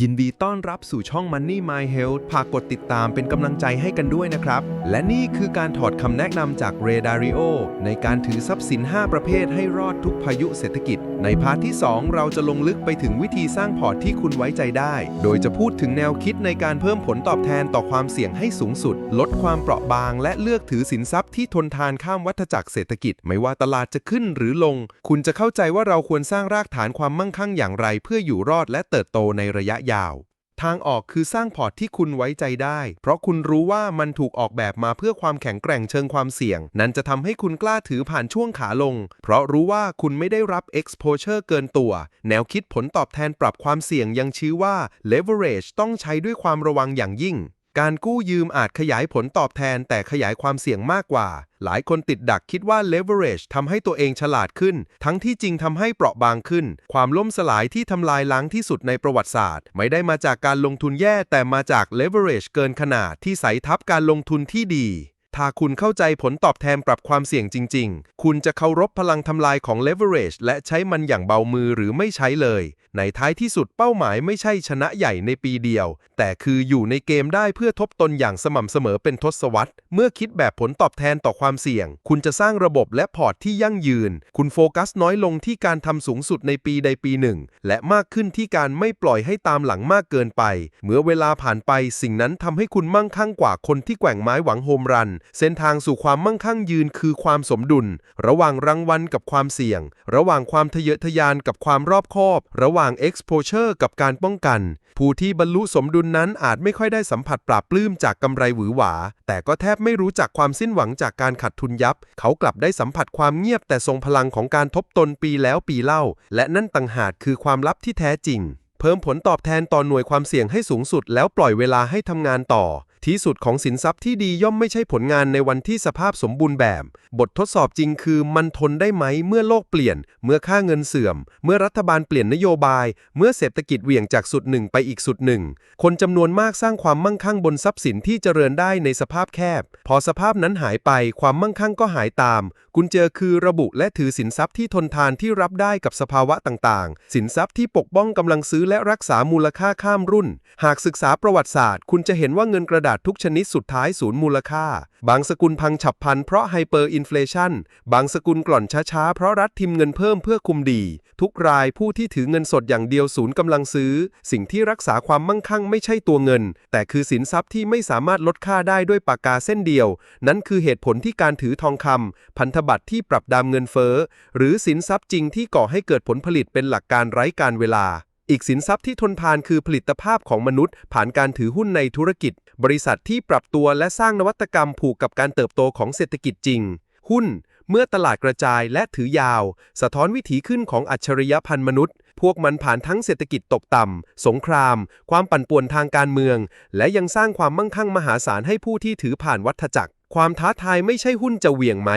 ยินดีต้อนรับสู่ช่อง Money My Health ฝากกดติดตามเป็นกำลังใจให้กันด้วยนะครับ และนี่คือการถอดคำแนะนำจากเรดาริโอในการถือทรัพย์สิน 5 ประเภทให้รอดทุกพายุเศรษฐกิจ ในพาร์ทที่ 2 เราจะลงลึกไปถึงวิธีสร้างพอร์ตที่คุณไว้ใจได้ โดยจะพูดถึงแนวคิดในการเพิ่มผลตอบแทนต่อความเสี่ยงให้สูงสุด ลดความเปราะบาง และเลือกถือสินทรัพย์ที่ทนทานข้ามวัฏจักรเศรษฐกิจ ไม่ว่าตลาดจะขึ้นหรือลง คุณจะเข้าใจว่าเราควรสร้างรากฐานความมั่งคั่งอย่างไร เพื่ออยู่รอดและเติบโตในระยะยาว ทางออกคือสร้างพอร์ตที่คุณไว้ใจได้ เพราะคุณรู้ว่ามันถูกออกแบบมาเพื่อความแข็งแกร่งเชิงความเสี่ยง นั้นจะทำให้คุณกล้าถือผ่านช่วงขาลง เพราะรู้ว่าคุณไม่ได้รับ exposure เกินตัว แนวคิดผลตอบแทนปรับความเสี่ยงยังชี้ว่า leverage ต้องใช้ด้วยความระวังอย่างยิ่ง การกู้ยืมอาจขยายผลตอบแทนแต่ขยายความเสี่ยงมากกว่า หลายคนติดดักคิดว่า leverage ทำให้ตัวเองฉลาดขึ้น ทั้งที่จริงทำให้เปราะบางขึ้น ความล่มสลายที่ทำลายล้างที่สุดในประวัติศาสตร์ ไม่ได้มาจากการลงทุนแย่แต่มาจาก leverage เกินขนาดที่ใส่ทับการลงทุนที่ดี ถ้าคุณเข้าใจผลตอบแทนปรับความเสี่ยงจริง ๆ คุณจะเคารพพลังทำลายของ leverage และใช้มันอย่างเบามือหรือไม่ใช้เลย ในท้ายที่สุดเป้าหมายไม่ใช่ชนะใหญ่ในปีเดียว แต่คืออยู่ในเกมได้เพื่อทบตนอย่างสม่ำเสมอเป็นทศวรรษ เมื่อคิดแบบผลตอบแทนต่อความเสี่ยง คุณจะสร้างระบบและพอร์ตที่ยั่งยืน คุณโฟกัสน้อยลงที่การทำสูงสุดในปีใดปีหนึ่ง และมากขึ้นที่การไม่ปล่อยให้ตามหลังมากเกินไป เมื่อเวลาผ่านไปสิ่งนั้นทำให้คุณมั่งคั่งกว่าคนที่แกว่งไม้หวังโฮมรันเส้นทางสู่ความมั่งคั่งยืนคือความสมดุล ระหว่างรางวัลกับความเสี่ยง ระหว่างความทะเยอทะยานกับความรอบคอบ ระหว่าง exposure กับการป้องกัน ผู้ที่บรรลุสมดุลนั้นอาจไม่ค่อยได้สัมผัสปราบปลื้มจากกำไรหวือหวา แต่ก็แทบไม่รู้จักความสิ้นหวังจากการขาดทุนยับ เขากลับได้สัมผัสความเงียบแต่ทรงพลังของการทบตนปีแล้วปีเล่า และนั่นต่างหากคือความลับที่แท้จริงเพิ่มผลตอบแทนต่อหน่วยความเสี่ยงให้สูงสุดแล้วปล่อยเวลาให้ทำงานต่อ ที่สุดของสินทรัพย์ที่ดีย่อมไม่ใช่ผลงานในวันที่สภาพสมบูรณ์แบบ บททดสอบจริงคือมันทนได้ไหมเมื่อโลกเปลี่ยน เมื่อค่าเงินเสื่อม เมื่อรัฐบาลเปลี่ยนนโยบาย เมื่อเศรษฐกิจเหวี่ยงจากสุดหนึ่งไปอีกสุดหนึ่ง คนจำนวนมากสร้างความมั่งคั่งบนทรัพย์สินที่เจริญได้ในสภาพแคบ พอสภาพนั้นหายไปความมั่งคั่งก็หายตาม กุญเจอคือระบุและถือสินทรัพย์ที่ทนทานที่รับได้กับสภาวะต่างๆ สินทรัพย์ที่ปกป้องกำลังซื้อและรักษามูลค่าข้ามรุ่น หากศึกษาประวัติศาสตร์ คุณจะเห็นว่าเงินกระดาษทุกชนิดสุดท้ายศูนย์มูลค่า บางสกุลพังฉับพลันเพราะไฮเปอร์อินฟลชันบางสกุลกล่อนช้าๆ เพราะรัฐทิมเงินเพิ่มเพื่อคุมดี ทุกรายผู้ที่ถือเงินสดอย่างเดียวศูนย์กำลังซื้อ สิ่งที่รักษาความมั่งคั่งไม่ใช่ตัวเงิน แต่คือสินทรัพย์ที่ไม่สามารถลดค่าได้ด้วยปากกาเส้นเดียว นั่นคือเหตุผลที่การถือทองคำพันธบัตรที่ปรับดามเงินเฟ้อหรือสินทรัพย์จริงที่ก่อให้เกิดผลผลิตเป็นหลักการไร้การเวลา อีกสินทรัพย์ที่ทนทานคือผลิตภาพของมนุษย์ ผ่านการถือหุ้นในธุรกิจ บริษัทที่ปรับตัวและสร้างนวัตกรรมผูกกับการเติบโตของเศรษฐกิจจริง หุ้น เมื่อตลาดกระจายและถือยาว สะท้อนวิถีขึ้นของอัจฉริยพันธ์มนุษย์ พวกมันผ่านทั้งเศรษฐกิจตกต่ำ สงคราม ความปั่นป่วนทางการเมือง และยังสร้างความมั่งคั่งมหาศาลให้ผู้ที่ถือผ่านวัฏจักร ความท้าทายไม่ใช่หุ้นจะเหวี่ยงไหม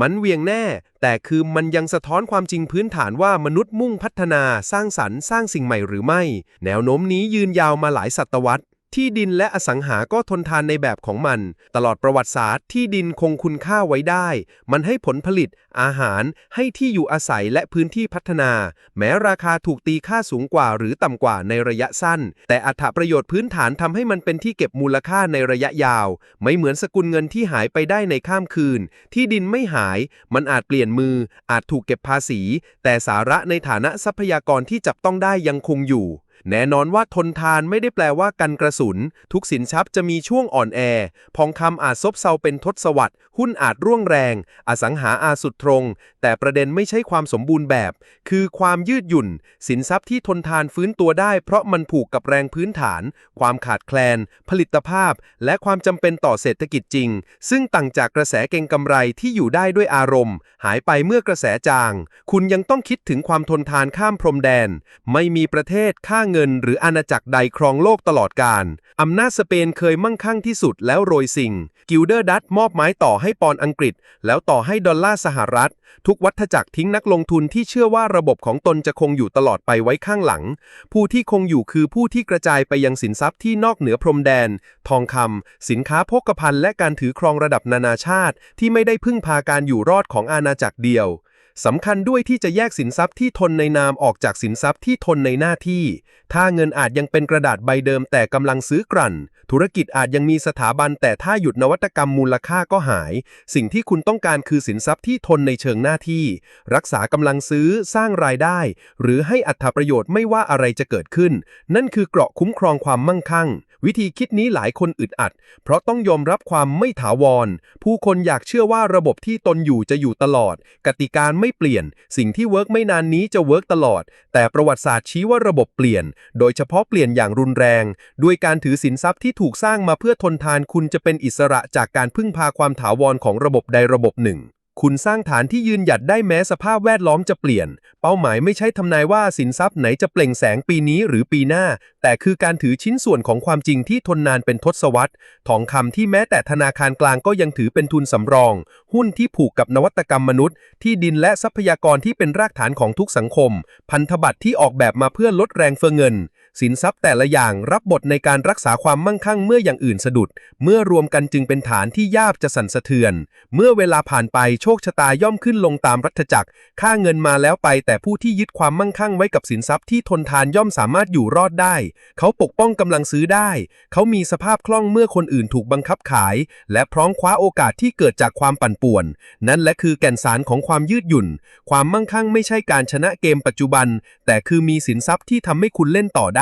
มันเหวี่ยงแน่ แต่คือมันยังสะท้อนความจริงพื้นฐานว่ามนุษย์มุ่งพัฒนาสร้างสรรค์สร้างสิ่งใหม่หรือไม่ แนวโน้มนี้ยืนยาวมาหลายศตวรรษ ที่ดินและอสังหาก็ทนทานในแบบของมัน ตลอดประวัติศาสตร์ที่ดินคงคุณค่าไว้ได้ มันให้ผลผลิต อาหาร ให้ที่อยู่อาศัยและพื้นที่พัฒนา แม้ราคาถูกตีค่าสูงกว่าหรือต่ำกว่าในระยะสั้น แต่อัตประโยชน์พื้นฐานทำให้มันเป็นที่เก็บมูลค่าในระยะยาว ไม่เหมือนสกุลเงินที่หายไปได้ในข้ามคืน ที่ดินไม่หาย มันอาจเปลี่ยนมือ อาจถูกเก็บภาษี แต่สาระในฐานะทรัพยากรที่จับต้องได้ยังคงอยู่ แน่นอนว่าทนทานไม่ได้แปลว่ากันกระสุน ทุกสินทรัพย์จะมีช่วงอ่อนแอพองคำอาจซบเซาเป็นทศวรรษหุ้นอาจร่วงแรง อสังหาอาจสุดตรง แต่ประเด็นไม่ใช่ความสมบูรณ์แบบ คือความยืดหยุ่น สินทรัพย์ที่ทนทานฟื้นตัวได้ เพราะมันผูกกับแรงพื้นฐาน ความขาดแคลน ผลิตภาพ และความจำเป็นต่อเศรษฐกิจจริง ซึ่งต่างจากกระแสเก็งกำไรที่อยู่ได้ด้วยอารมณ์ หายไปเมื่อกระแสจาง คุณยังต้องคิดถึงความทนทานข้ามพรมแดน ไม่มีประเทศค่าเงินหรืออาณาจักรใดครองโลกตลอดกาลอำนาจสเปนเคยมั่งคั่งที่สุดแล้วโรยสิ่ง กิลเดอร์ดัตมอบไม้ต่อให้ปอนอังกฤษ แล้วต่อให้ดอลลาร์สหรัฐ ทุกวัฏจักรทิ้งนักลงทุนที่เชื่อว่าระบบของตนจะคงอยู่ตลอดไปไว้ข้างหลัง ผู้ที่คงอยู่คือผู้ที่กระจายไปยังสินทรัพย์ที่นอกเหนือพรมแดน ทองคำสินค้าโภคภัณฑ์และการถือครองระดับนานาชาติ ที่ไม่ได้พึ่งพาการอยู่รอดของอาณาจักรเดียว สำคัญด้วยที่จะแยกสินทรัพย์ที่ทนในนามออกจากสินทรัพย์ที่ทนในหน้าที่ ถ้าเงินอาจยังเป็นกระดาษใบเดิมแต่กำลังซื้อกลั่น ธุรกิจอาจยังมีสถาบันแต่ถ้าหยุดนวัตกรรมมูลค่าก็หาย สิ่งที่คุณต้องการคือสินทรัพย์ที่ทนในเชิงหน้าที่ รักษากำลังซื้อสร้างรายได้ หรือให้อัตประโยชน์ไม่ว่าอะไรจะเกิดขึ้น นั่นคือเกราะคุ้มครองความมั่งคั่ง วิธีคิดนี้หลายคนอึดอัด เพราะต้องยอมรับความไม่ถาวร ผู้คนอยากเชื่อว่าระบบที่ตนอยู่จะอยู่ตลอด กติกาไม่เปลี่ยน สิ่งที่เวิร์กไม่นานนี้จะเวิร์กตลอด แต่ประวัติศาสตร์ชี้ว่าระบบเปลี่ยน โดยเฉพาะเปลี่ยนอย่างรุนแรง ด้วยการถือสินทรัพย์ที่ถูกสร้างมาเพื่อทนทานคุณจะเป็นอิสระจากการพึ่งพาความถาวรของระบบใดระบบหนึ่ง คุณสร้างฐานที่ยืนหยัดได้แม้สภาพแวดล้อมจะเปลี่ยน เป้าหมายไม่ใช่ทำนายว่าสินทรัพย์ไหนจะเปล่งแสงปีนี้หรือปีหน้า แต่คือการถือชิ้นส่วนของความจริงที่ทนนานเป็นทศวรรษ ทองคำที่แม้แต่ธนาคารกลางก็ยังถือเป็นทุนสำรอง หุ้นที่ผูกกับนวัตกรรมมนุษย์ ที่ดินและทรัพยากรที่เป็นรากฐานของทุกสังคม พันธบัตรที่ออกแบบมาเพื่อลดแรงเฟ้อเงิน สินทรัพย์แต่ละอย่างรับบทในการรักษาความมั่งคั่งเมื่ออย่างอื่นสะดุด เมื่อรวมกันจึงเป็นฐานที่ยากจะสั่นสะเทือน เมื่อเวลาผ่านไปโชคชะตาย่อมขึ้นลงตามรัฐจักร ค่าเงินมาแล้วไป แต่ผู้ที่ยึดความมั่งคั่งไว้กับสินทรัพย์ที่ทนทานย่อมสามารถอยู่รอดได้ เขาปกป้องกำลังซื้อได้ เขามีสภาพคล่องเมื่อคนอื่นถูกบังคับขาย และพร้อมคว้าโอกาสที่เกิดจากความปั่นป่วน นั่นและคือแก่นสารของความยืดหยุ่น ความมั่งคั่งไม่ใช่การชนะเกมปัจจุบัน แต่คือมีสินทรัพย์ที่ทำให้คุณเล่นต่อได้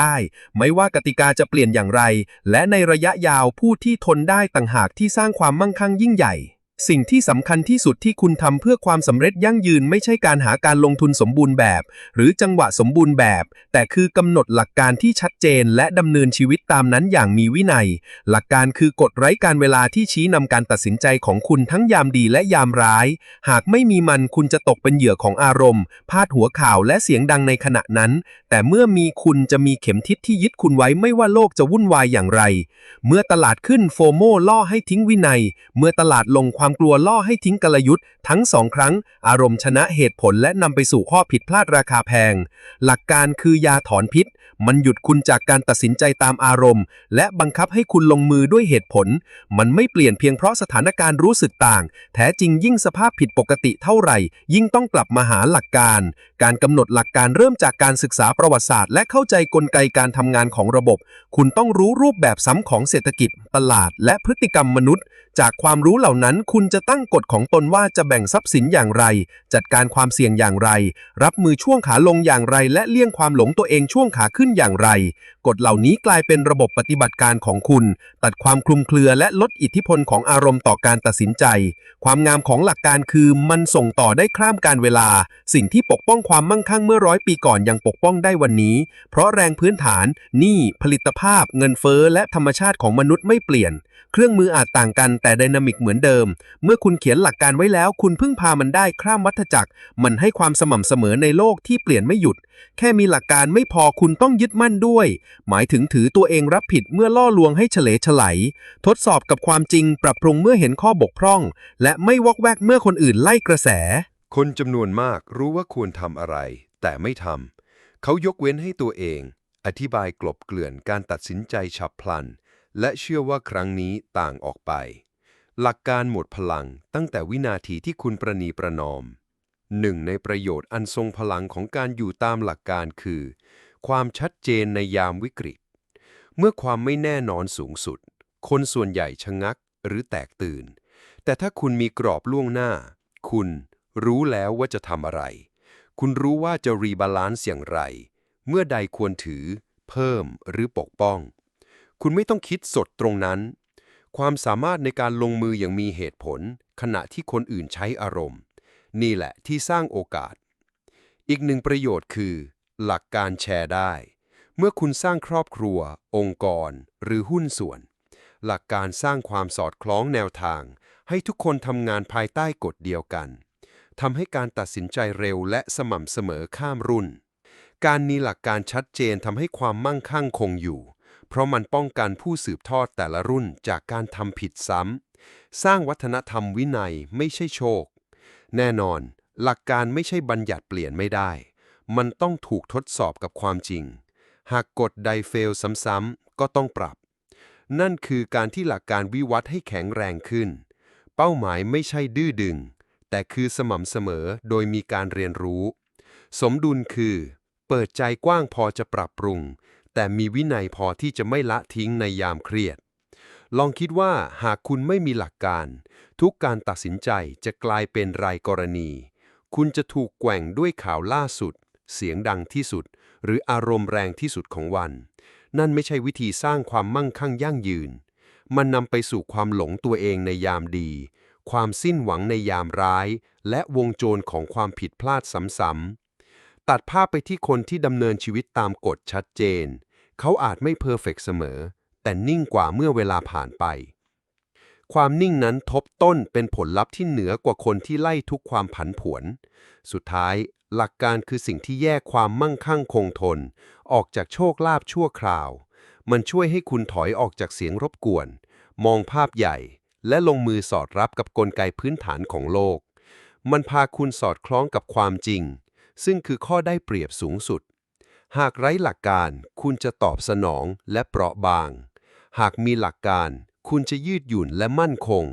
ไม่ว่ากติกาจะเปลี่ยนอย่างไร และในระยะยาวผู้ที่ทนได้ต่างหากที่สร้างความมั่งคั่งยิ่งใหญ่ สิ่งที่สำคัญที่สุดที่คุณทำเพื่อความสำเร็จยั่งยืนไม่ใช่การหาการลงทุนสมบูรณ์แบบ หรือจังหวะสมบูรณ์แบบ แต่คือกำหนดหลักการที่ชัดเจน และดำเนินชีวิตตามนั้นอย่างมีวินัย หลักการคือกฎไร้การเวลาที่ชี้นำการตัดสินใจของคุณทั้งยามดีและยามร้าย หากไม่มีมันคุณจะตกเป็นเหยื่อของอารมณ์ พาดหัวข่าวและเสียงดังในขณะนั้น แต่เมื่อมีคุณจะมีเข็มทิศที่ยึดคุณไว้ไม่ว่าโลกจะวุ่นวายอย่างไร เมื่อตลาดขึ้นโฟโมล่อให้ทิ้งวินัย เมื่อตลาดลงความกลัวล่อให้ทิ้งกลยุทธ์ทั้งสองครั้ง อารมณ์ชนะเหตุผลและนำไปสู่ข้อผิดพลาดราคาแพง หลักการคือยาถอนพิษ มันหยุดคุณจากการตัดสินใจตามอารมณ์ และบังคับให้คุณลงมือด้วยเหตุผล มันไม่เปลี่ยนเพียงเพราะสถานการณ์รู้สึกต่าง แท้จริงยิ่งสภาพผิดปกติเท่าไหร่ ยิ่งต้องกลับมาหาหลักการ การกำหนดหลักการเริ่มจากการศึกษาประวัติศาสตร์ และเข้าใจกลไกการทำงานของระบบ คุณต้องรู้รูปแบบซ้ำของเศรษฐกิจ ตลาด และพฤติกรรมมนุษย์ จากความรู้เหล่านั้น คุณจะตั้งกฎของตนว่าจะแบ่งทรัพย์สินอย่างไร จัดการความเสี่ยงอย่างไร รับมือช่วงขาลงอย่างไร และเลี่ยงความหลงตัวเองช่วงขาขึ้นอย่างไร กฎเหล่านี้กลายเป็นระบบปฏิบัติการของคุณ ตัดความคลุมเครือและลดอิทธิพลของอารมณ์ต่อการตัดสินใจ ความงามของหลักการคือมันส่งต่อได้ข้ามการเวลา สิ่งที่ปกป้องความมั่งคั่งเมื่อร้อยปีก่อนยังปกป้องได้วันนี้ เพราะแรงพื้นฐานหนี้ผลิตภาพ เงินเฟ้อและธรรมชาติของมนุษย์ไม่เปลี่ยน เครื่องมืออาจต่างกันแต่ไดนามิกเหมือนเดิม เมื่อคุณเขียนหลักการไว้แล้ว คุณพึ่งพามันได้ข้ามวัฏจักร มันให้ความสม่ำเสมอในโลกที่เปลี่ยนไม่หยุด แค่มีหลักการไม่พอคุณต้องยึดมั่นด้วย หมายถึงถือตัวเองรับผิดเมื่อล่อลวงให้เฉลฉไลทดสอบกับความจริงปรับปรุงเมื่อเห็นข้อบกพร่อง และไม่วอกแวกเมื่อคนอื่นไล่กระแส คนจำนวนมากรู้ว่าควรทำอะไร แต่ไม่ทำ เขายกเว้นให้ตัวเอง อธิบายกลบเกลื่อนการตัดสินใจฉับพลัน และเชื่อว่าครั้งนี้ต่างออกไป หลักการหมดพลังตั้งแต่วินาทีที่คุณประนีประนอม หนึ่งในประโยชน์อันทรงพลังของการอยู่ตามหลักการคือ ความชัดเจนในยามวิกฤต เมื่อความไม่แน่นอนสูงสุด คนส่วนใหญ่ชะงักหรือแตกตื่น แต่ถ้าคุณมีกรอบล่วงหน้า คุณ รู้แล้วว่าจะทำอะไร คุณรู้ว่าจะรีบาลานซ์อย่างไร เมื่อใดควรถือ เพิ่มหรือปกป้อง คุณไม่ต้องคิดสดตรงนั้น ความสามารถในการลงมืออย่างมีเหตุผล ขณะที่คนอื่นใช้อารมณ์ นี่แหละที่สร้างโอกาส อีกหนึ่งประโยชน์คือ หลักการแชร์ได้ เมื่อคุณสร้างครอบครัว องค์กร หรือหุ้นส่วน หลักการสร้างความสอดคล้องแนวทางให้ทุกคนทำงานภายใต้กฎเดียวกัน ทำให้การตัดสินใจเร็วและสม่ำเสมอข้ามรุ่น การมีหลักการชัดเจนทำให้ความมั่งคั่งคงอยู่ เพราะมันป้องกันผู้สืบทอดแต่ละรุ่นจากการทำผิดซ้ำ สร้างวัฒนธรรมวินัยไม่ใช่โชค แน่นอน หลักการไม่ใช่บัญญัติเปลี่ยนไม่ได้ มันต้องถูกทดสอบกับความจริง หากกฎใดเฟลซ้ำๆก็ต้องปรับ นั่นคือการที่หลักการวิวัฒน์ให้แข็งแรงขึ้น เป้าหมายไม่ใช่ดื้อดึง แต่คือสม่ำเสมอโดยมีการเรียนรู้ สมดุลคือ เปิดใจกว้างพอจะปรับปรุง แต่มีวินัยพอที่จะไม่ละทิ้งในยามเครียด ลองคิดว่าหากคุณไม่มีหลักการ ทุกการตัดสินใจจะกลายเป็นรายกรณี คุณจะถูกแกว่งด้วยข่าวล่าสุด เสียงดังที่สุด หรืออารมณ์แรงที่สุดของวัน นั่นไม่ใช่วิธีสร้างความมั่งคั่งยั่งยืน มันนำไปสู่ความหลงตัวเองในยามดี ความสิ้นหวังในยามร้าย และวงโจรของความผิดพลาดซ้ำๆตัดภาพไปที่คนที่ดำเนินชีวิตตามกฎชัดเจน เขาอาจไม่เพอร์เฟกเสมอ แต่นิ่งกว่าเมื่อเวลาผ่านไป ความนิ่งนั้นทบต้นเป็นผลลัพธ์ที่เหนือกว่าคนที่ไล่ทุกความผันผวน สุดท้ายหลักการคือสิ่งที่แยกความมั่งคั่งคงทน ออกจากโชคลาภชั่วคราว มันช่วยให้คุณถอยออกจากเสียงรบกวน มองภาพใหญ่ และลงมือสอดรับกับกลไกพื้นฐานของโลก มันพาคุณสอดคล้องกับความจริง ซึ่งคือข้อได้เปรียบสูงสุด หากไร้หลักการคุณจะตอบสนองและเปราะบาง หากมีหลักการ คุณจะยืดหยุ่นและมั่นคง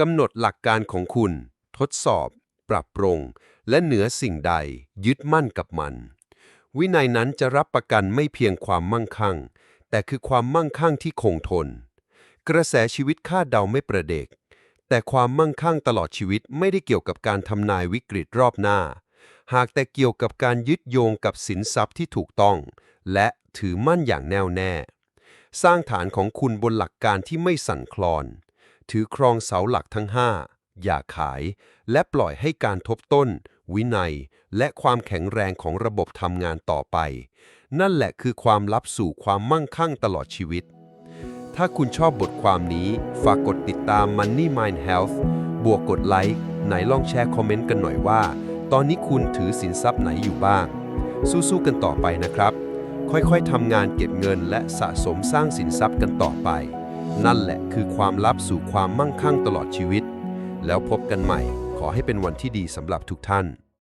กำหนดหลักการของคุณ ทดสอบ ปรับปรุง และเหนือสิ่งใด ยึดมั่นกับมัน วินัยนั้นจะรับประกันไม่เพียงความมั่งคั่ง แต่คือความมั่งคั่งที่คงทน กระแสชีวิตคาดเดาไม่ประเดก แต่ความมั่งคั่งตลอดชีวิตไม่ได้เกี่ยวกับการทำนายวิกฤตรอบหน้า หากแต่เกี่ยวกับการยึดโยงกับสินทรัพย์ที่ถูกต้อง และถือมั่นอย่างแน่วแน่ สร้างฐานของคุณบนหลักการที่ไม่สั่นคลอน ถือครองเสาหลักทั้ง 5 อย่าขาย และปล่อยให้การทบต้น วินัย และความแข็งแรงของระบบทำงานต่อไป นั่นแหละคือความลับสู่ความมั่งคั่งตลอดชีวิต ถ้าคุณชอบบทความนี้ ฝากกดติดตาม Money Mind Health บวกกดไลค์ไหนลองแชร์คอมเมนต์กันหน่อยว่า ตอนนี้คุณถือสินทรัพย์ไหนอยู่บ้าง สู้ๆกันต่อไปนะครับ ค่อยๆทำงานเก็บเงินและสะสมสร้างสินทรัพย์กันต่อไป นั่นแหละคือความลับสู่ความมั่งคั่งตลอดชีวิต แล้วพบกันใหม่ ขอให้เป็นวันที่ดีสำหรับทุกท่าน